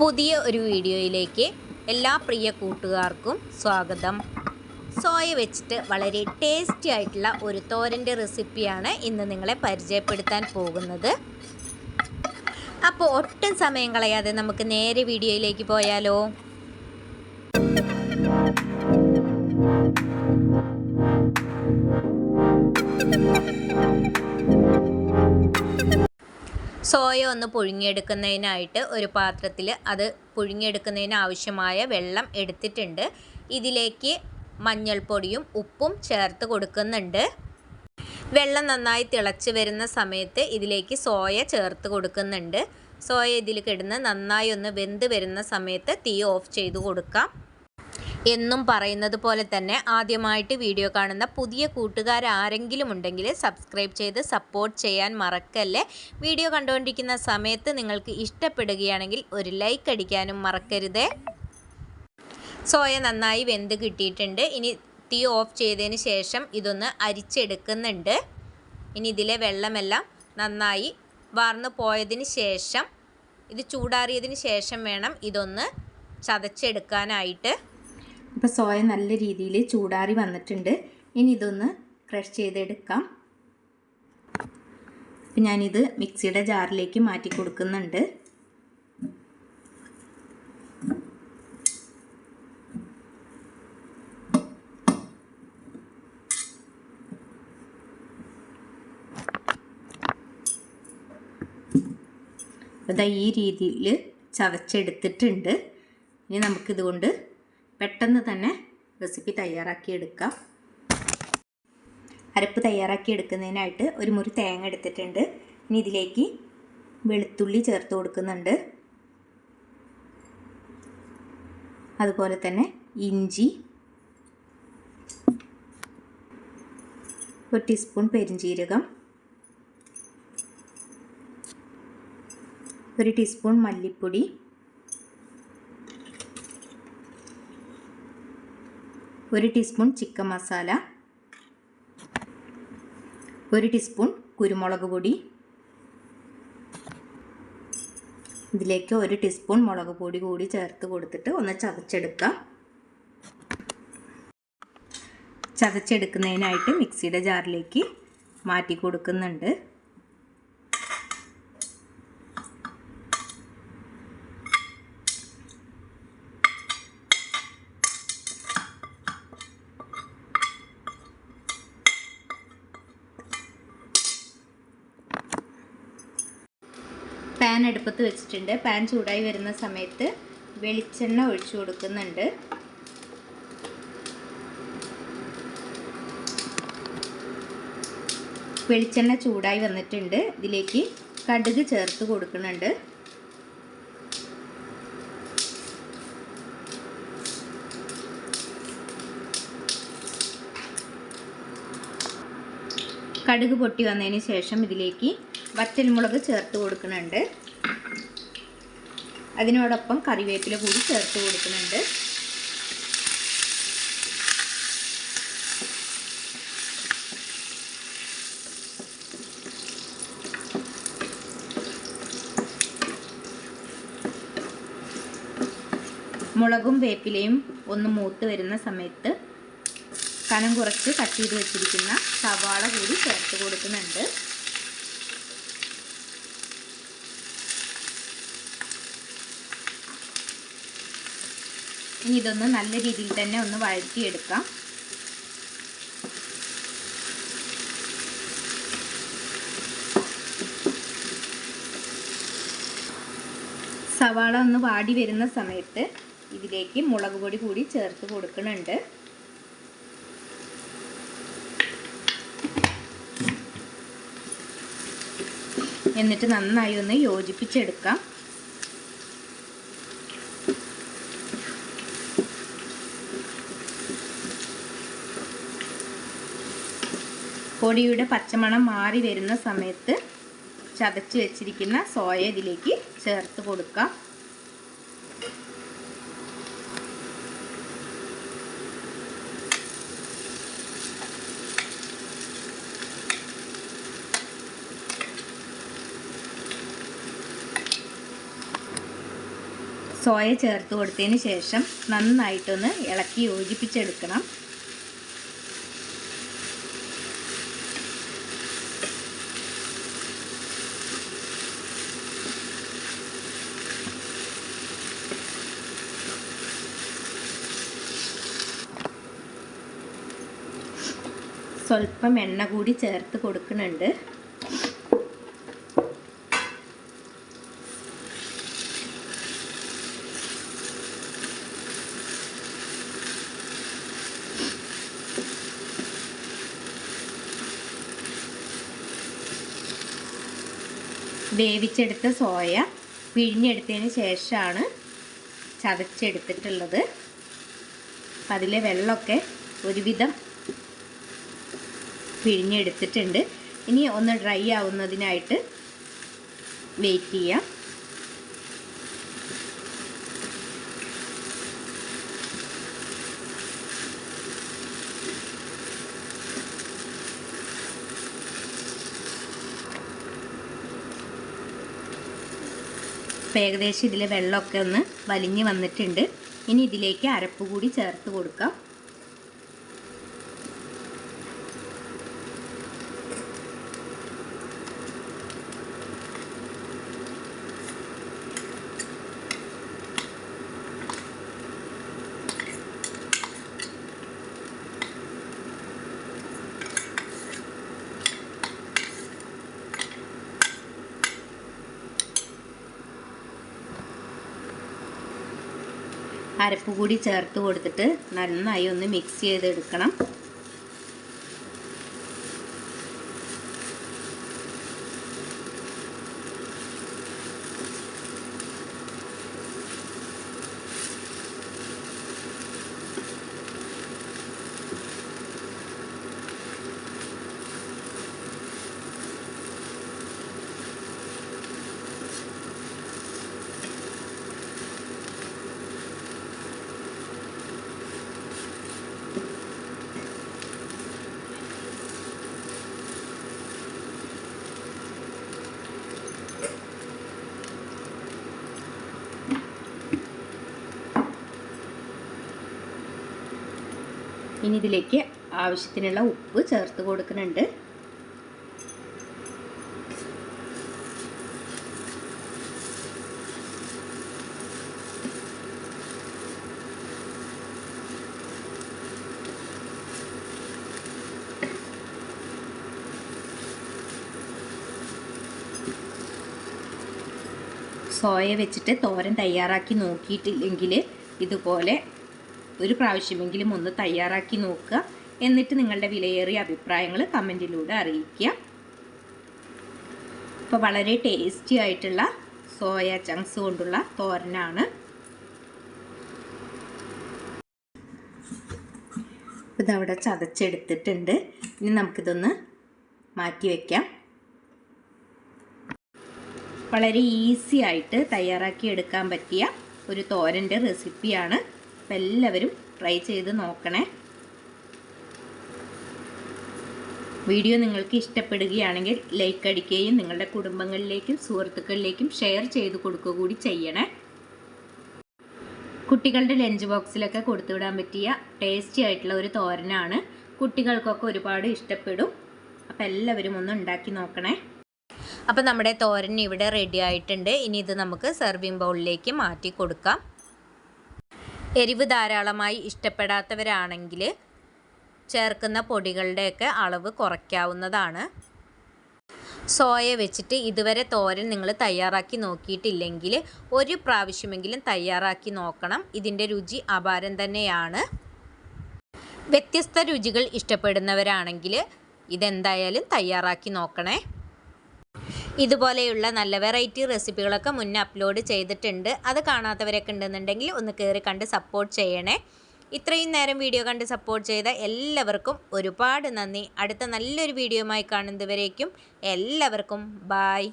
പുതിയ ഒരു വീഡിയോയിലേക്ക് എല്ലാ പ്രിയ കൂട്ടുകാർക്കും സ്വാഗതം. സോയ വെച്ചിട്ട് വളരെ ടേസ്റ്റി ആയിട്ടുള്ള ഒരു തോരന്റെ റെസിപ്പിയാണ് ഇന്ന് നിങ്ങളെ പരിചയപ്പെടുത്താൻ പോകുന്നത്. അപ്പോൾ ഒട്ടും സമയം കളയാതെ നമുക്ക് നേരെ വീഡിയോയിലേക്ക് പോയാലോ? സോയ ഒന്ന് പുഴുങ്ങിയെടുക്കുന്നതിനായിട്ട് ഒരു പാത്രത്തിൽ അത് പുഴുങ്ങിയെടുക്കുന്നതിന് ആവശ്യമായ വെള്ളം എടുത്തിട്ടുണ്ട്. ഇതിലേക്ക് മഞ്ഞൾപ്പൊടിയും ഉപ്പും ചേർത്ത് കൊടുക്കുന്നുണ്ട്. വെള്ളം നന്നായി തിളച്ച് വരുന്ന സമയത്ത് ഇതിലേക്ക് സോയ ചേർത്ത് കൊടുക്കുന്നുണ്ട്. സോയ ഇതിൽ കിടന്ന് നന്നായി ഒന്ന് വെന്ത് വരുന്ന സമയത്ത് തീ ഓഫ് ചെയ്ത് കൊടുക്കാം. എന്നും പറയുന്നത് പോലെ തന്നെ ആദ്യമായിട്ട് വീഡിയോ കാണുന്ന പുതിയ കൂട്ടുകാർ ആരെങ്കിലും ഉണ്ടെങ്കിൽ സബ്സ്ക്രൈബ് ചെയ്ത് സപ്പോർട്ട് ചെയ്യാൻ മറക്കല്ലേ? വീഡിയോ കണ്ടുകൊണ്ടിരിക്കുന്ന സമയത്ത് നിങ്ങൾക്ക് ഇഷ്ടപ്പെടുകയാണെങ്കിൽ ഒരു ലൈക്ക് അടിക്കാനും മറക്കരുതേ. സോയ നന്നായി വെന്ത് കിട്ടിയിട്ടുണ്ട്. ഇനി തീ ഓഫ് ചെയ്തതിന് ശേഷം ഇതൊന്ന് അരിച്ചെടുക്കുന്നുണ്ട്. ഇനി ഇതിലെ വെള്ളമെല്ലാം നന്നായി വാർന്നു പോയതിന് ശേഷം ഇത് ചൂടാറിയതിന് ശേഷം വേണം ഇതൊന്ന് ചതച്ചെടുക്കാനായിട്ട്. ഇപ്പോൾ സോയ നല്ല രീതിയിൽ ചൂടാറി വന്നിട്ടുണ്ട്. ഇനി ഇതൊന്ന് ക്രഷ് ചെയ്തെടുക്കാം. അപ്പം ഞാനിത് മിക്സിയുടെ ജാറിലേക്ക് മാറ്റി കൊടുക്കുന്നുണ്ട്. ഇതാ ഈ രീതിയിൽ ചതച്ചെടുത്തിട്ടുണ്ട്. ഇനി നമുക്കിതുകൊണ്ട് പെട്ടെന്ന് തന്നെ റെസിപ്പി തയ്യാറാക്കിയെടുക്കാം അരപ്പ് തയ്യാറാക്കി എടുക്കുന്നതിനായിട്ട് ഒരു മുറി തേങ്ങ എടുത്തിട്ടുണ്ട്. ഇനി ഇതിലേക്ക് വെളുത്തുള്ളി ചേർത്ത് കൊടുക്കുന്നുണ്ട്. അതുപോലെ തന്നെ ഇഞ്ചി. ഒരു ടീസ്പൂൺ പെരിഞ്ജീരകം. ഒരു ടീസ്പൂൺ മല്ലിപ്പൊടി. ഒരു ടീസ്പൂൺ ചിക്കൻ മസാല ഒരു ടീസ്പൂൺ കുരുമുളക് പൊടി ഇതിലേക്ക് ഒരു ടീസ്പൂൺ മുളക് പൊടി കൂടി ചേർത്ത് കൊടുത്തിട്ട് ഒന്ന് ചതച്ചെടുക്കാം. ചതച്ചെടുക്കുന്നതിനായിട്ട് മിക്സിയുടെ ജാറിലേക്ക് മാറ്റി കൊടുക്കുന്നുണ്ട്. അടുപ്പത്ത് വെച്ചിട്ടുണ്ട്. പാൻ ചൂടായി വരുന്ന സമയത്ത് വെളിച്ചെണ്ണ ഒഴിച്ചു കൊടുക്കുന്നുണ്ട്. വെളിച്ചെണ്ണ ചൂടായി വന്നിട്ടുണ്ട്. ഇതിലേക്ക് കടുക് ചേർത്ത് കൊടുക്കുന്നുണ്ട്. കടുക് പൊട്ടി വന്നതിന് ശേഷം ഇതിലേക്ക് വറ്റൽമുളക് ചേർത്ത് കൊടുക്കുന്നുണ്ട്. അതിനോടൊപ്പം കറിവേപ്പില കൂടി ചേർത്ത് കൊടുക്കുന്നുണ്ട്. മുളകും വേപ്പിലയും ഒന്ന് മൂത്ത് വരുന്ന സമയത്ത് കനം കുറച്ച് കട്ട് ചെയ്ത് വെച്ചിരിക്കുന്ന സവാള കൂടി ചേർത്ത് കൊടുക്കുന്നുണ്ട്. ഇനി ഇതൊന്ന് നല്ല രീതിയിൽ തന്നെ ഒന്ന് വഴറ്റിയെടുക്കാം. സവാള ഒന്ന് വാടി വരുന്ന സമയത്ത് ഇതിലേക്ക് മുളക് പൊടി കൂടി ചേർത്ത് കൊടുക്കുന്നുണ്ട്. എന്നിട്ട് നന്നായി ഒന്ന് യോജിപ്പിച്ചെടുക്കാം. പൊടിയുടെ പച്ചമണം മാറി വരുന്ന സമയത്ത് ചതച്ച് വെച്ചിരിക്കുന്ന സോയ ഇതിലേക്ക് ചേർത്ത് കൊടുക്കാം. സോയ ചേർത്ത് കൊടുത്തതിന് ശേഷം നന്നായിട്ടൊന്ന് ഇളക്കി യോജിപ്പിച്ചെടുക്കണം. സ്വല്പം എണ്ണ കൂടി ചേർത്ത് കൊടുക്കുന്നുണ്ട്. വേവിച്ചെടുത്ത സോയ പിഴിഞ്ഞെടുത്തതിന് ശേഷമാണ് ചതച്ചെടുത്തിട്ടുള്ളത്. അപ്പം അതിലെ വെള്ളമൊക്കെ ഒരുവിധം പിഴിഞ്ഞെടുത്തിട്ടുണ്ട്. ഇനി ഒന്ന് ഡ്രൈ ആവുന്നതിനായിട്ട് വെയിറ്റ് ചെയ്യാം. ഏകദേശം ഇതിലെ വെള്ളമൊക്കെ ഒന്ന് വലിഞ്ഞ് വന്നിട്ടുണ്ട്. ഇനി ഇതിലേക്ക് അരപ്പ് കൂടി ചേർത്ത് കൊടുക്കാം. അരപ്പ് കൂടി ചേർത്ത് കൊടുത്തിട്ട് നന്നായി ഒന്ന് മിക്സ് ചെയ്തെടുക്കണം. ഇനി ഇതിലേക്ക് ആവശ്യത്തിനുള്ള ഉപ്പ് ചേർത്ത് കൊടുക്കുന്നുണ്ട്. സോയ വെച്ചിട്ട് തോരൻ തയ്യാറാക്കി നോക്കിയിട്ടില്ലെങ്കിൽ ഇതുപോലെ ഒരു പ്രാവശ്യമെങ്കിലും ഒന്ന് തയ്യാറാക്കി നോക്കുക. എന്നിട്ട് നിങ്ങളുടെ വിലയേറിയ അഭിപ്രായങ്ങൾ കമന്റിലൂടെ അറിയിക്കുക. ഇപ്പോൾ വളരെ ടേസ്റ്റി ആയിട്ടുള്ള സോയ ചങ്ക്സ് കൊണ്ടുള്ള തോരനാണ്. ഇതവിടെ ചതച്ചെടുത്തിട്ടുണ്ട്. ഇനി നമുക്കിതൊന്ന് മാറ്റി വയ്ക്കാം വളരെ ഈസി ആയിട്ട് തയ്യാറാക്കി എടുക്കാൻ പറ്റിയ ഒരു തോരന്റെ റെസിപ്പിയാണ് അപ്പം എല്ലാവരും ട്രൈ ചെയ്ത് നോക്കണേ. വീഡിയോ നിങ്ങൾക്ക് ഇഷ്ടപ്പെടുകയാണെങ്കിൽ ലൈക്ക് അടിക്കുകയും നിങ്ങളുടെ കുടുംബങ്ങളിലേക്കും സുഹൃത്തുക്കളിലേക്കും ഷെയർ ചെയ്ത് കൊടുക്കുക കൂടി ചെയ്യണേ. കുട്ടികളുടെ ലഞ്ച് ബോക്സിലൊക്കെ കൊടുത്തുവിടാൻ പറ്റിയ ടേസ്റ്റി ആയിട്ടുള്ള ഒരു തോരനാണ്. കുട്ടികൾക്കൊക്കെ ഒരുപാട് ഇഷ്ടപ്പെടും. അപ്പോൾ എല്ലാവരും ഒന്ന് ഉണ്ടാക്കി നോക്കണേ. അപ്പോൾ നമ്മുടെ തോരൻ ഇവിടെ റെഡി ആയിട്ടുണ്ട്. ഇനി ഇത് നമുക്ക് സെർവിങ് ബൗളിലേക്ക് മാറ്റി കൊടുക്കാം. എരിവ് ധാരാളമായി ഇഷ്ടപ്പെടാത്തവരാണെങ്കിൽ ചേർക്കുന്ന പൊടികളുടെയൊക്കെ അളവ് കുറയ്ക്കാവുന്നതാണ്. സോയ വെച്ചിട്ട് ഇതുവരെ തോരൻ നിങ്ങൾ തയ്യാറാക്കി നോക്കിയിട്ടില്ലെങ്കിൽ ഒരു പ്രാവശ്യമെങ്കിലും തയ്യാറാക്കി നോക്കണം. ഇതിന്റെ രുചി അപാരം തന്നെയാണ്. വ്യത്യസ്ത രുചികൾ ഇഷ്ടപ്പെടുന്നവരാണെങ്കിൽ ഇതെന്തായാലും തയ്യാറാക്കി നോക്കണേ. ഇതുപോലെയുള്ള നല്ല വെറൈറ്റി റെസിപ്പികളൊക്കെ മുന്നേ അപ്ലോഡ് ചെയ്തിട്ടുണ്ട്. അത് കാണാത്തവരൊക്കെ ഉണ്ടെന്നുണ്ടെങ്കിൽ ഒന്ന് കയറി കണ്ട് സപ്പോർട്ട് ചെയ്യണേ. ഇത്രയും നേരം വീഡിയോ കണ്ട് സപ്പോർട്ട് ചെയ്ത എല്ലാവർക്കും ഒരുപാട് നന്ദി. അടുത്ത നല്ലൊരു വീഡിയോയുമായി കാണുന്നതുവരേക്കും എല്ലാവർക്കും ബായ്